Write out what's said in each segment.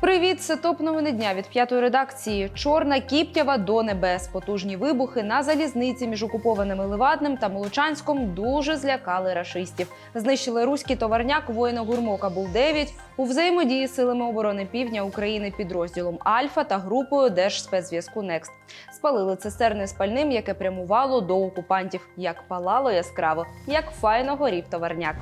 Привіт, це топ новини дня від п'ятої редакції. Чорна кіптява до небес. Потужні вибухи на залізниці між окупованими Левадним та Молочанськом дуже злякали рашистів. Знищили руський товарняк воїна гурмока був 9 у взаємодії з силами оборони півдня України підрозділом Альфа та групою Держспецзв'язку Некст. Спалили цистерни з пальним, яке прямувало до окупантів. Як палало яскраво, як файно горів товарняк.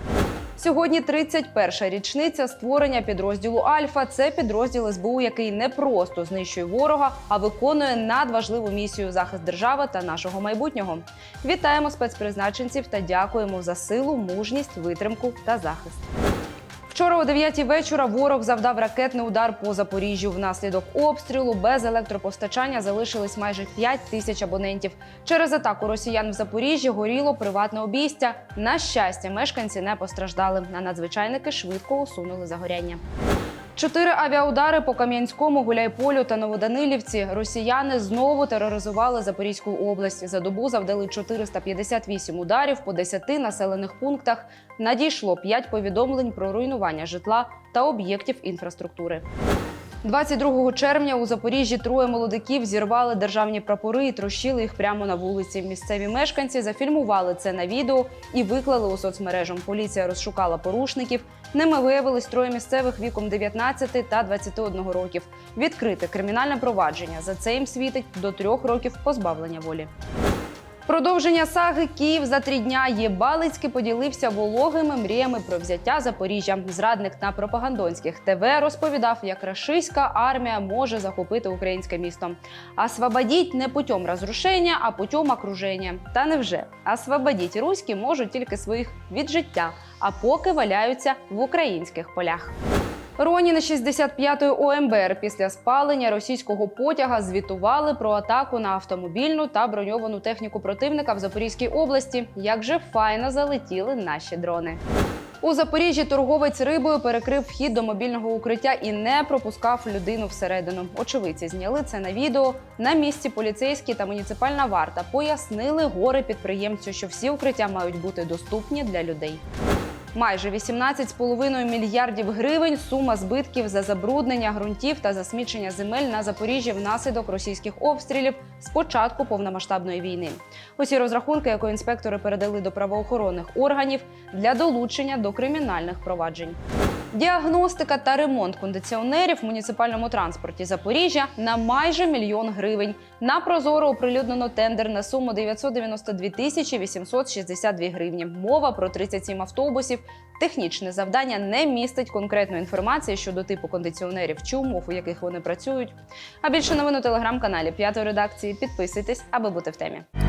Сьогодні 31-ша річниця створення підрозділу Альфа. Це підрозділ СБУ, який не просто знищує ворога, а виконує надважливу місію захист держави та нашого майбутнього. Вітаємо спецпризначенців та дякуємо за силу, мужність, витримку та захист. Вчора о 9 вечора ворог завдав ракетний удар по Запоріжжю. Внаслідок обстрілу без електропостачання залишились майже 5 тисяч абонентів. Через атаку росіян в Запоріжжі горіло приватне обійстя. На щастя, мешканці не постраждали. А надзвичайники швидко усунули загоряння. Чотири авіаудари по Кам'янському, Гуляйполю та Новоданилівці. Росіяни знову тероризували Запорізьку область. За добу завдали 458 ударів по 10 населених пунктах. Надійшло 5 повідомлень про руйнування житла та об'єктів інфраструктури. 22 червня у Запоріжжі троє молодиків зірвали державні прапори і трощили їх прямо на вулиці. Місцеві мешканці зафільмували це на відео і виклали у соцмережам. Поліція розшукала порушників. Ними виявились троє місцевих віком 19 та 21 років. Відкрите кримінальне провадження. За це їм світить до трьох років позбавлення волі. Продовження саги Київ за три дня Єбалицький поділився вологими мріями про взяття Запоріжжя. Зрадник на пропагандонських ТВ розповідав, як рашистська армія може захопити українське місто. Освободіть не путем розрушення, а путем окруження. Та невже освободіть руські можуть тільки своїх від життя, а поки валяються в українських полях. Роніни 65-ї ОМБР після спалення російського потяга звітували про атаку на автомобільну та броньовану техніку противника в Запорізькій області. Як же файно залетіли наші дрони. У Запоріжжі торговець рибою перекрив вхід до мобільного укриття і не пропускав людину всередину. Очевидці зняли це на відео. На місці поліцейські та муніципальна варта пояснили гори підприємцю, що всі укриття мають бути доступні для людей. Майже 18,5 мільярдів гривень сума збитків за забруднення ґрунтів та засмічення земель на Запоріжжі внаслідок російських обстрілів з початку повномасштабної війни. Усі розрахунки, які інспектори передали до правоохоронних органів для долучення до кримінальних проваджень. Діагностика та ремонт кондиціонерів в муніципальному транспорті Запоріжжя на майже мільйон гривень. На прозоро оприлюднено тендер на суму 992 тисячі 862 гривні. Мова про 37 автобусів. Технічне завдання не містить конкретної інформації щодо типу кондиціонерів чи умов, у яких вони працюють. А більше новин у телеграм-каналі п'ятої редакції. Підписуйтесь, аби бути в темі.